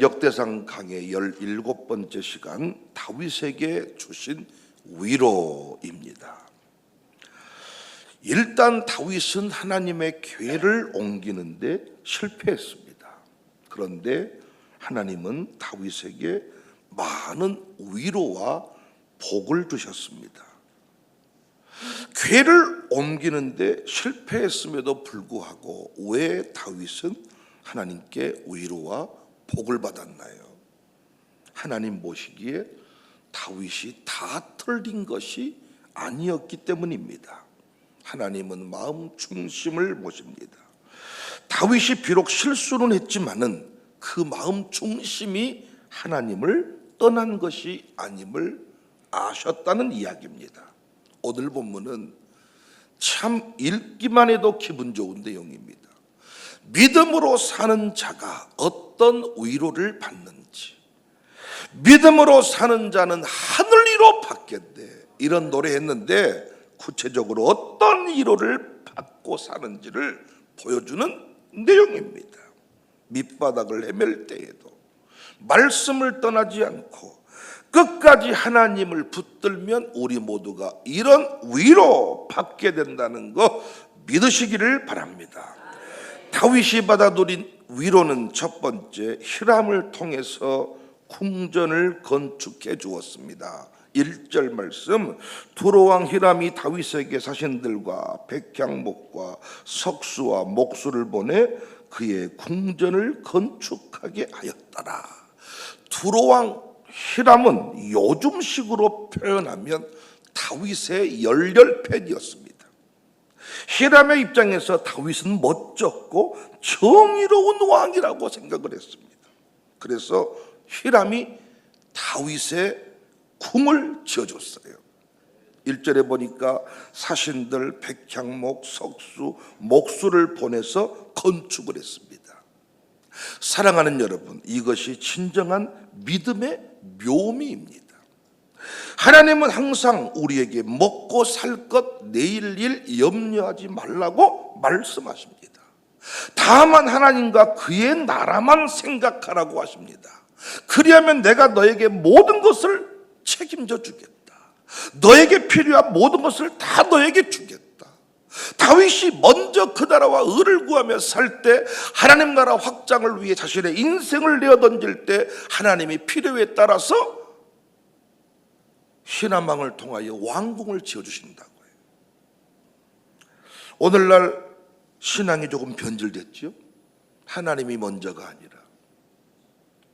역대상 강의 17번째 시간 다윗에게 주신 위로입니다. 일단 다윗은 하나님의 괴를 옮기는데 실패했습니다. 그런데 하나님은 다윗에게 많은 위로와 복을 주셨습니다. 괴를 옮기는데 실패했음에도 불구하고 왜 다윗은 하나님께 위로와 복을 받았나요? 하나님 보시기에 다윗이 다 틀린 것이 아니었기 때문입니다. 하나님은 마음 중심을 보십니다. 다윗이 비록 실수는 했지만은 그 마음 중심이 하나님을 떠난 것이 아님을 아셨다는 이야기입니다. 오늘 본문은 참 읽기만 해도 기분 좋은 내용입니다. 믿음으로 사는 자가 어떤 위로를 받는지, 믿음으로 사는 자는 하늘 위로 받겠대. 이런 노래 했는데 구체적으로 어떤 위로를 받고 사는지를 보여주는 내용입니다. 밑바닥을 헤맬 때에도 말씀을 떠나지 않고 끝까지 하나님을 붙들면 우리 모두가 이런 위로 받게 된다는 거 믿으시기를 바랍니다. 다윗이 받아들인 위로는 첫 번째 히람을 통해서 궁전을 건축해 주었습니다. 1절 말씀 두로왕 히람이 다윗에게 사신들과 백향목과 석수와 목수를 보내 그의 궁전을 건축하게 하였더라. 두로왕 히람은 요즘식으로 표현하면 다윗의 열렬 팬이었습니다. 히람의 입장에서 다윗은 멋졌고 정의로운 왕이라고 생각을 했습니다. 그래서 히람이 다윗의 궁을 지어줬어요. 1절에 보니까 사신들 백향목, 석수, 목수를 보내서 건축을 했습니다. 사랑하는 여러분, 이것이 진정한 믿음의 묘미입니다. 하나님은 항상 우리에게 먹고 살 것 내일 일 염려하지 말라고 말씀하십니다. 다만 하나님과 그의 나라만 생각하라고 하십니다. 그리하면 내가 너에게 모든 것을 책임져 주겠다. 너에게 필요한 모든 것을 다 너에게 주겠다. 다윗이 먼저 그 나라와 의를 구하며 살 때 하나님 나라 확장을 위해 자신의 인생을 내어 던질 때 하나님이 필요에 따라서 신하망을 통하여 왕궁을 지어 주신다고요. 오늘날 신앙이 조금 변질됐죠. 하나님이 먼저가 아니라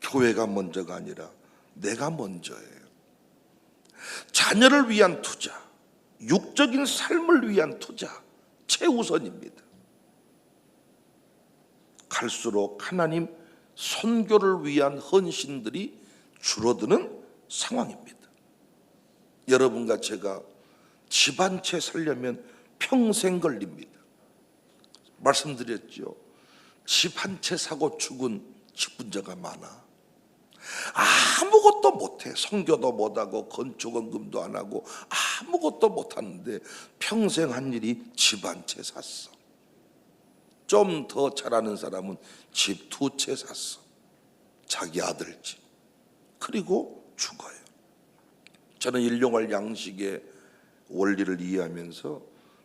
교회가 먼저가 아니라 내가 먼저예요. 자녀를 위한 투자, 육적인 삶을 위한 투자 최우선입니다. 갈수록 하나님 선교를 위한 헌신들이 줄어드는 상황입니다. 여러분과 제가 집 한 채 살려면 평생 걸립니다. 말씀드렸죠. 집 한 채 사고 죽은 직분자가 많아. 아무것도 못해. 성교도 못하고 건축원금도 안 하고 아무것도 못하는데 평생 한 일이 집 한 채 샀어. 좀 더 잘하는 사람은 집 두 채 샀어. 자기 아들 집. 그리고 죽어요. 저는 일용할 양식의 원리를 이해하면서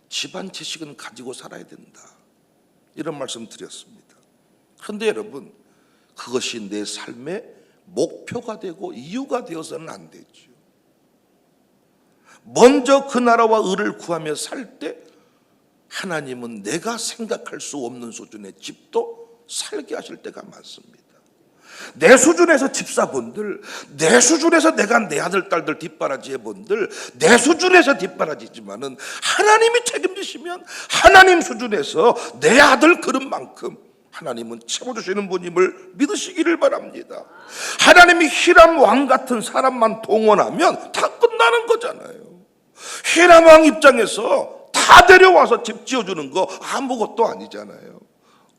집한 채씩은 가지고 살아야 된다. 이런 말씀 드렸습니다. 그런데 여러분, 그것이 내 삶의 목표가 되고 이유가 되어서는 안 되죠. 먼저 그 나라와 의를 구하며 살 때 하나님은 내가 생각할 수 없는 수준의 집도 살게 하실 때가 많습니다. 내 수준에서 집사분들, 내 수준에서 내가 내 아들, 딸들 뒷바라지 해본들, 내 수준에서 뒷바라지지만은 하나님이 책임지시면 하나님 수준에서 내 아들 그릇만큼 하나님은 채워주시는 분임을 믿으시기를 바랍니다. 하나님이 히람 왕 같은 사람만 동원하면 다 끝나는 거잖아요. 히람 왕 입장에서 다 데려와서 집 지어주는 거 아무것도 아니잖아요.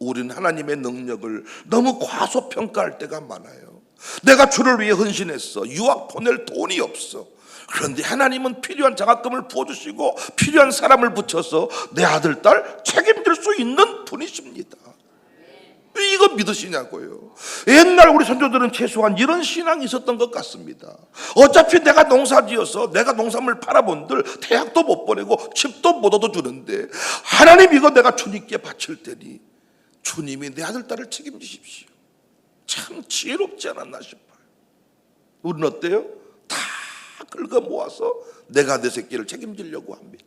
우리는 하나님의 능력을 너무 과소평가할 때가 많아요. 내가 주를 위해 헌신했어. 유학 보낼 돈이 없어. 그런데 하나님은 필요한 장학금을 부어주시고 필요한 사람을 붙여서 내 아들, 딸 책임질 수 있는 분이십니다. 이거 믿으시냐고요. 옛날 우리 선조들은 최소한 이런 신앙이 있었던 것 같습니다. 어차피 내가 농사 지어서 내가 농산물 팔아본들 대학도 못 보내고 집도 못 얻어주는데 하나님 이거 내가 주님께 바칠 테니 주님이 내 아들, 딸을 책임지십시오. 참 지혜롭지 않았나 싶어요. 우리는 어때요? 다 긁어 모아서 내가 내 새끼를 책임지려고 합니다.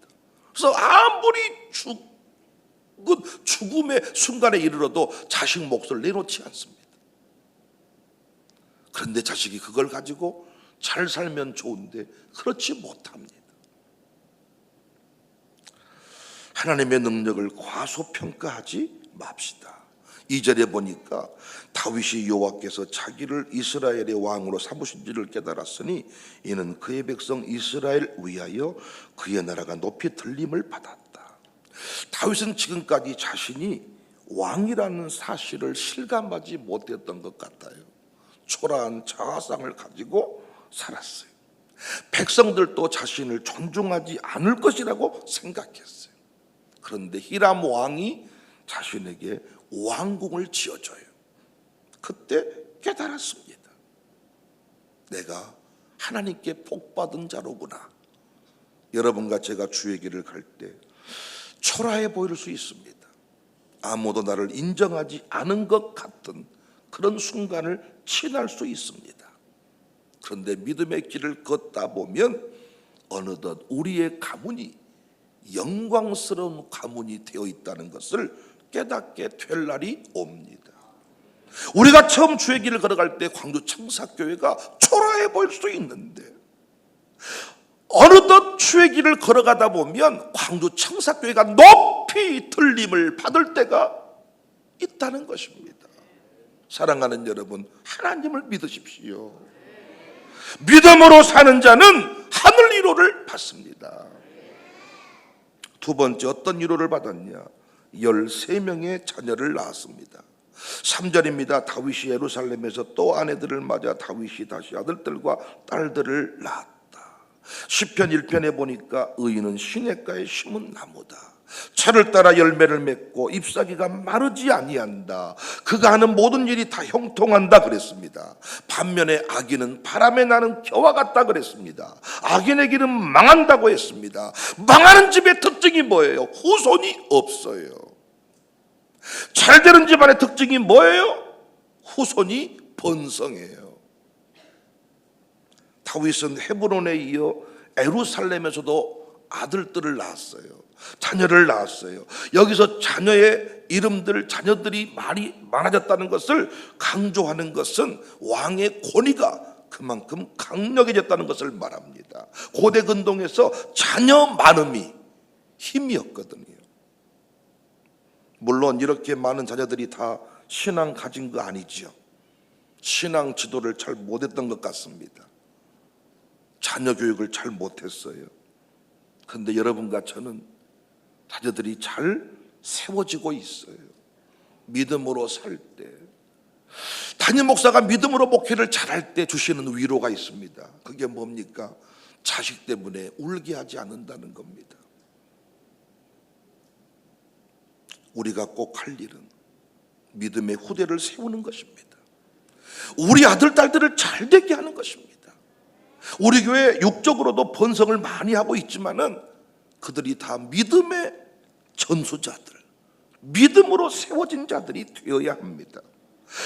그래서 아무리 죽그 죽음의 순간에 이르러도 자식 몫을 내놓지 않습니다. 그런데 자식이 그걸 가지고 잘 살면 좋은데 그렇지 못합니다. 하나님의 능력을 과소평가하지 맙시다. 이절에 보니까 다윗이 여호와께서 자기를 이스라엘의 왕으로 삼으신 지를 깨달았으니 이는 그의 백성 이스라엘 위하여 그의 나라가 높이 들림을 받았다. 다윗은 지금까지 자신이 왕이라는 사실을 실감하지 못했던 것 같아요. 초라한 자아상을 가지고 살았어요. 백성들도 자신을 존중하지 않을 것이라고 생각했어요. 그런데 히람 왕이 자신에게 왕궁을 지어줘요. 그때 깨달았습니다. 내가 하나님께 복받은 자로구나. 여러분과 제가 주의 길을 갈 때 초라해 보일 수 있습니다. 아무도 나를 인정하지 않은 것 같은 그런 순간을 지날 수 있습니다. 그런데 믿음의 길을 걷다 보면 어느덧 우리의 가문이 영광스러운 가문이 되어 있다는 것을 깨닫게 될 날이 옵니다. 우리가 처음 주의 길을 걸어갈 때 광주 청사교회가 초라해 보일 수 있는데 어느덧 주의 길을 걸어가다 보면 광주 청사교회가 높이 들림을 받을 때가 있다는 것입니다. 사랑하는 여러분, 하나님을 믿으십시오. 믿음으로 사는 자는 하늘 위로를 받습니다. 두 번째 어떤 위로를 받았냐? 13명의 자녀를 낳았습니다. 3절입니다. 다윗이 예루살렘에서 또 아내들을 맞아 다윗이 다시 아들들과 딸들을 낳았다. 10편 1편에 보니까 의인은 시냇가에 심은 나무다. 철을 따라 열매를 맺고 잎사귀가 마르지 아니한다. 그가 하는 모든 일이 다 형통한다 그랬습니다. 반면에 악인은 바람에 나는 겨와 같다 그랬습니다. 악인의 길은 망한다고 했습니다. 망하는 집의 특징이 뭐예요? 후손이 없어요. 잘 되는 집안의 특징이 뭐예요? 후손이 번성해요. 다윗은 헤브론에 이어 에루살렘에서도 아들들을 낳았어요. 자녀를 낳았어요. 여기서 자녀의 이름들, 자녀들이 많이 많아졌다는 것을 강조하는 것은 왕의 권위가 그만큼 강력해졌다는 것을 말합니다. 고대 근동에서 자녀 많음이 힘이었거든요. 물론 이렇게 많은 자녀들이 다 신앙 가진 거 아니죠. 신앙 지도를 잘 못했던 것 같습니다. 자녀 교육을 잘 못했어요. 그런데 여러분과 저는 자녀들이 잘 세워지고 있어요. 믿음으로 살 때. 담임 목사가 믿음으로 목회를 잘할 때 주시는 위로가 있습니다. 그게 뭡니까? 자식 때문에 울게 하지 않는다는 겁니다. 우리가 꼭 할 일은 믿음의 후대를 세우는 것입니다. 우리 아들, 딸들을 잘 되게 하는 것입니다. 우리 교회 육적으로도 번성을 많이 하고 있지만은 그들이 다 믿음의 전수자들, 믿음으로 세워진 자들이 되어야 합니다.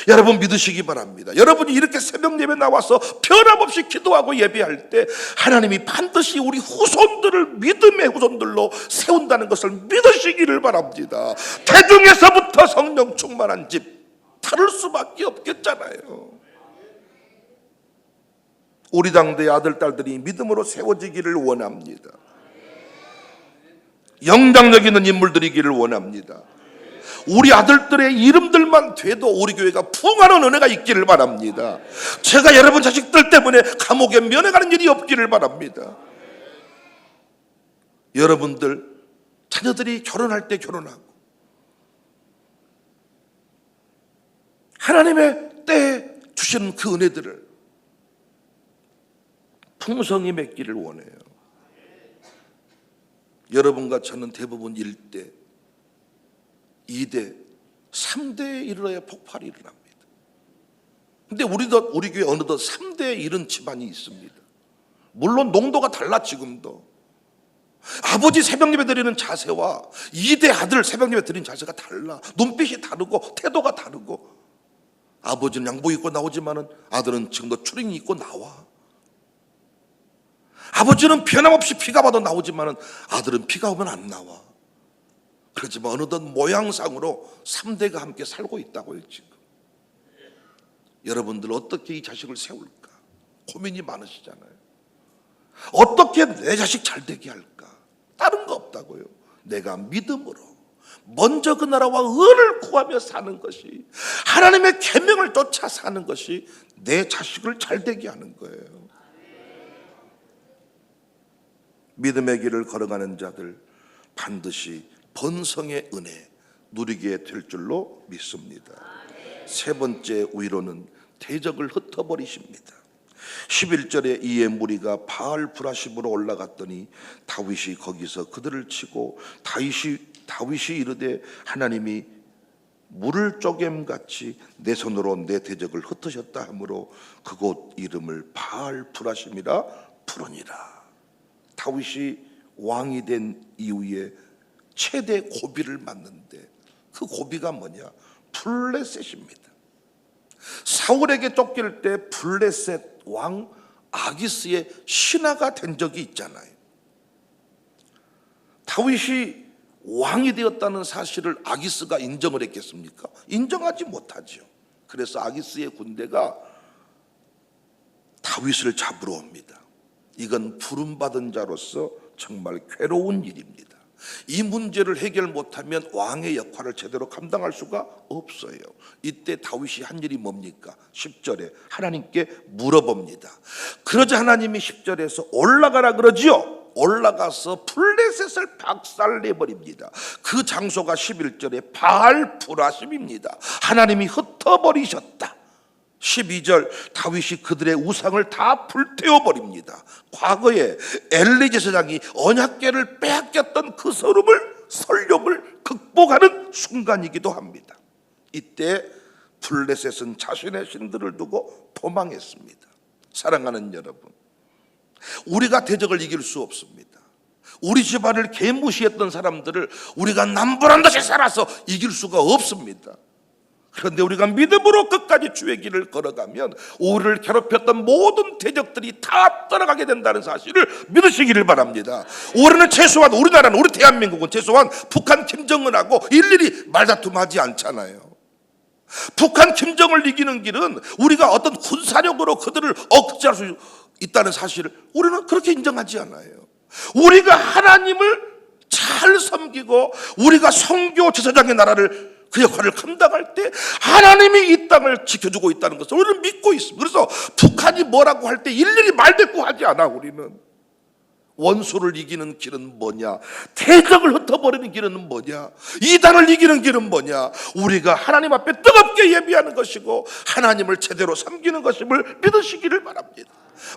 여러분 믿으시기 바랍니다. 여러분이 이렇게 새벽 예배 나와서 변함없이 기도하고 예배할 때 하나님이 반드시 우리 후손들을 믿음의 후손들로 세운다는 것을 믿으시기를 바랍니다. 대중에서부터 성령 충만한 집 다를 수밖에 없겠잖아요. 우리 당대의 아들 딸들이 믿음으로 세워지기를 원합니다. 영향력 있는 인물들이기를 원합니다. 우리 아들들의 이름들만 돼도 우리 교회가 풍하는 은혜가 있기를 바랍니다. 제가 여러분 자식들 때문에 감옥에 면회가는 일이 없기를 바랍니다. 여러분들 자녀들이 결혼할 때 결혼하고 하나님의 때에 주시는 그 은혜들을 풍성히 맺기를 원해요. 여러분과 저는 대부분 1대, 2대, 3대에 이르러야 폭발이 일어납니다. 근데 우리도 우리 교회 어느덧 3대에 이른 집안이 있습니다. 물론 농도가 달라 지금도. 아버지 새벽 예배 드리는 자세와 2대 아들 새벽 예배 드리는 자세가 달라. 눈빛이 다르고 태도가 다르고 아버지는 양복 입고 나오지만은 아들은 지금도 추링이 입고 나와. 아버지는 변함없이 비가 와도 나오지만은 아들은 비가 오면 안 나와. 그렇지만 어느덧 모양상으로 3대가 함께 살고 있다고요, 지금. 여러분들 어떻게 이 자식을 세울까? 고민이 많으시잖아요. 어떻게 내 자식 잘 되게 할까? 다른 거 없다고요. 내가 믿음으로 먼저 그 나라와 의를 구하며 사는 것이 하나님의 계명을 쫓아 사는 것이 내 자식을 잘 되게 하는 거예요. 믿음의 길을 걸어가는 자들 반드시 번성의 은혜 누리게 될 줄로 믿습니다. 세 번째 위로는 대적을 흩어버리십니다. 11절에 이에 무리가 바알 브라심으로 올라갔더니 다윗이 거기서 그들을 치고 다윗이 다윗이 이르되 하나님이 물을 쪼겜 같이 내 손으로 내 대적을 흩으셨다 하므로 그곳 이름을 바알 브라심이라 부르니라. 다윗이 왕이 된 이후에 최대 고비를 맞는데 그 고비가 뭐냐? 블레셋입니다. 사울에게 쫓길 때 블레셋 왕 아기스의 신하가 된 적이 있잖아요. 다윗이 왕이 되었다는 사실을 아기스가 인정을 했겠습니까? 인정하지 못하죠. 그래서 아기스의 군대가 다윗을 잡으러 옵니다. 이건 부름받은 자로서 정말 괴로운 일입니다. 이 문제를 해결 못하면 왕의 역할을 제대로 감당할 수가 없어요. 이때 다윗이 한 일이 뭡니까? 10절에 하나님께 물어봅니다. 그러자 하나님이 10절에서 올라가라 그러지요. 올라가서 블레셋을 박살내 버립니다. 그 장소가 11절에 바알 브라심입니다. 하나님이 흩어버리셨다. 12절 다윗이 그들의 우상을 다 불태워 버립니다. 과거에 엘리 제사장이 언약궤를 빼앗겼던 그 서름을 설욕을 극복하는 순간이기도 합니다. 이때 블레셋은 자신의 신들을 두고 도망했습니다. 사랑하는 여러분, 우리가 대적을 이길 수 없습니다. 우리 집안을 개무시했던 사람들을 우리가 남불한 듯이 살아서 이길 수가 없습니다. 그런데 우리가 믿음으로 끝까지 주의 길을 걸어가면 우리를 괴롭혔던 모든 대적들이 다 떠나가게 된다는 사실을 믿으시기를 바랍니다. 우리는 최소한 우리나라는 우리 대한민국은 최소한 북한 김정은하고 일일이 말다툼하지 않잖아요. 북한 김정을 이기는 길은 우리가 어떤 군사력으로 그들을 억제할 수 있다는 사실을 우리는 그렇게 인정하지 않아요. 우리가 하나님을 잘 섬기고 우리가 성교 제사장의 나라를 그 역할을 감당할 때 하나님이 이 땅을 지켜주고 있다는 것을 우리는 믿고 있습니다. 그래서 북한이 뭐라고 할 때 일일이 말대꾸 하지 않아 우리는. 원수를 이기는 길은 뭐냐? 대적을 흩어버리는 길은 뭐냐? 이단을 이기는 길은 뭐냐? 우리가 하나님 앞에 뜨겁게 예비하는 것이고 하나님을 제대로 섬기는 것임을 믿으시기를 바랍니다.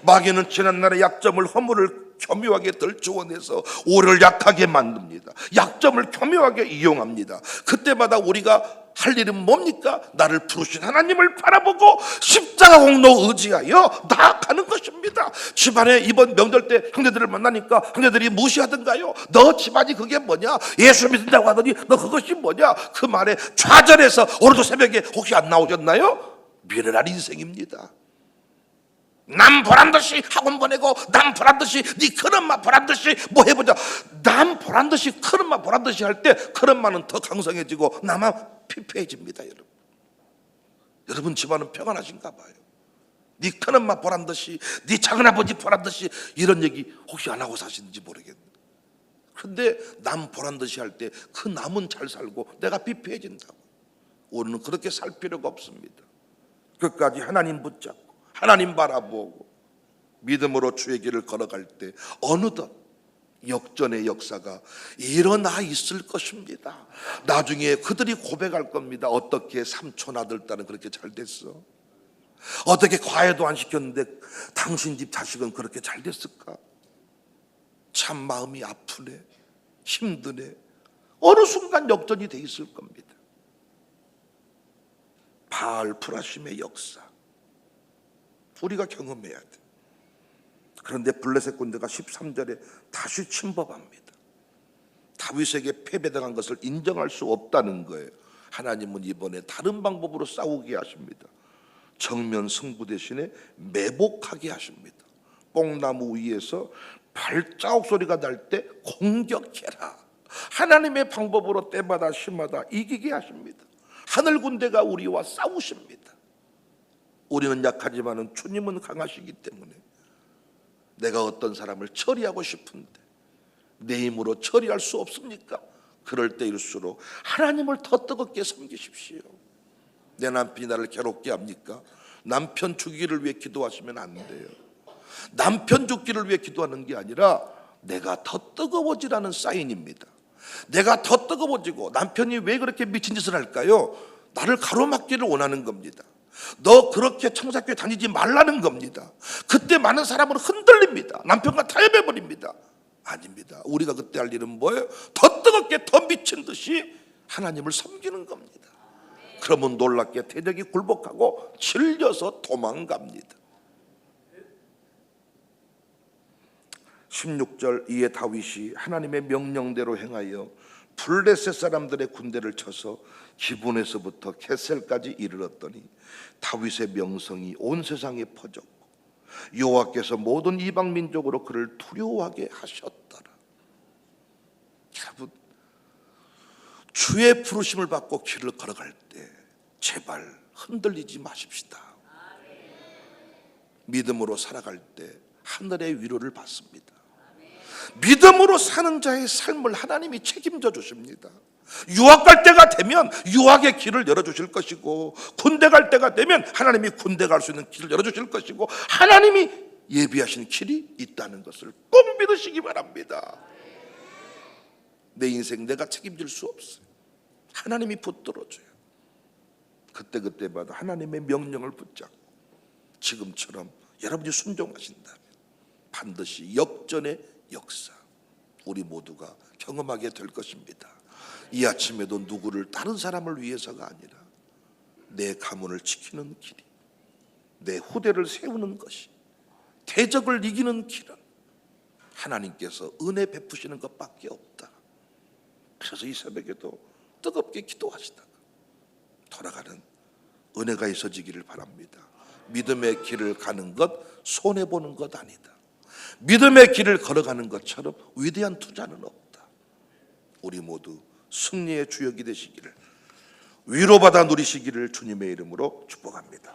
마귀는 지난날의 약점을 허물을 교묘하게 덜주워내서 오를 약하게 만듭니다. 약점을 교묘하게 이용합니다. 그때마다 우리가 할 일은 뭡니까? 나를 부르신 하나님을 바라보고 십자가 공로 의지하여 나아가는 것입니다. 집안에 이번 명절 때 형제들을 만나니까 형제들이 무시하던가요? 너 집안이 그게 뭐냐? 예수 믿는다고 하더니 너 그것이 뭐냐? 그 말에 좌절해서 오늘도 새벽에 혹시 안 나오셨나요? 미련한 인생입니다. 남 보란 듯이 학원 보내고 남 보란 듯이 네 큰 엄마 보란 듯이 뭐 해보자. 남 보란 듯이 큰 엄마 보란 듯이 할 때 큰 엄마는 더 강성해지고 나만 피폐해집니다 여러분. 여러분 집안은 평안하신가 봐요. 네 큰 엄마 보란 듯이 네 작은 아버지 보란 듯이 이런 얘기 혹시 안 하고 사시는지 모르겠네. 근데 남 보란 듯이 할 때 그 남은 잘 살고 내가 피폐해진다고. 우리는 그렇게 살 필요가 없습니다. 끝까지 하나님 붙잡고 하나님 바라보고 믿음으로 주의 길을 걸어갈 때 어느덧 역전의 역사가 일어나 있을 것입니다. 나중에 그들이 고백할 겁니다. 어떻게 삼촌 아들 딸은 그렇게 잘 됐어? 어떻게 과외도 안 시켰는데 당신 집 자식은 그렇게 잘 됐을까? 참 마음이 아프네. 힘드네. 어느 순간 역전이 돼 있을 겁니다. 바알 프라심의 역사 우리가 경험해야 돼. 그런데 블레셋 군대가 13절에 다시 침범합니다. 다윗에게 패배당한 것을 인정할 수 없다는 거예요. 하나님은 이번에 다른 방법으로 싸우게 하십니다. 정면 승부 대신에 매복하게 하십니다. 뽕나무 위에서 발자국 소리가 날 때 공격해라. 하나님의 방법으로 때마다 시마다 이기게 하십니다. 하늘 군대가 우리와 싸우십니다. 우리는 약하지만은 주님은 강하시기 때문에 내가 어떤 사람을 처리하고 싶은데 내 힘으로 처리할 수 없습니까? 그럴 때일수록 하나님을 더 뜨겁게 섬기십시오. 내 남편이 나를 괴롭게 합니까? 남편 죽기를 위해 기도하시면 안 돼요. 남편 죽기를 위해 기도하는 게 아니라 내가 더 뜨거워지라는 사인입니다. 내가 더 뜨거워지고 남편이 왜 그렇게 미친 짓을 할까요? 나를 가로막기를 원하는 겁니다. 너 그렇게 청사교회 다니지 말라는 겁니다. 그때 많은 사람은 흔들립니다. 남편과 타협해버립니다. 아닙니다. 우리가 그때 할 일은 뭐예요? 더 뜨겁게 더 미친 듯이 하나님을 섬기는 겁니다. 그러면 놀랍게 대적이 굴복하고 질려서 도망갑니다. 16절 이에 다윗이 하나님의 명령대로 행하여 블레셋 사람들의 군대를 쳐서 기본에서부터 캐셀까지 이르렀더니 다윗의 명성이 온 세상에 퍼졌고 여호와께서 모든 이방 민족으로 그를 두려워하게 하셨더라. 여러분 주의 부르심을 받고 길을 걸어갈 때 제발 흔들리지 마십시다. 믿음으로 살아갈 때 하늘의 위로를 받습니다. 믿음으로 사는 자의 삶을 하나님이 책임져 주십니다. 유학 갈 때가 되면 유학의 길을 열어 주실 것이고 군대 갈 때가 되면 하나님이 군대 갈 수 있는 길을 열어 주실 것이고 하나님이 예비하신 길이 있다는 것을 꼭 믿으시기 바랍니다. 내 인생 내가 책임질 수 없어요. 하나님이 붙들어 줘요. 그때 그때마다 하나님의 명령을 붙잡고 지금처럼 여러분이 순종하신다면 반드시 역전의 역사 우리 모두가 경험하게 될 것입니다. 이 아침에도 누구를 다른 사람을 위해서가 아니라 내 가문을 지키는 길이 내 후대를 세우는 것이 대적을 이기는 길은 하나님께서 은혜 베푸시는 것밖에 없다. 그래서 이 새벽에도 뜨겁게 기도하시다가 돌아가는 은혜가 있어지기를 바랍니다. 믿음의 길을 가는 것 손해 보는 것 아니다. 믿음의 길을 걸어가는 것처럼 위대한 투자는 없다. 우리 모두 승리의 주역이 되시기를 위로받아 누리시기를 주님의 이름으로 축복합니다.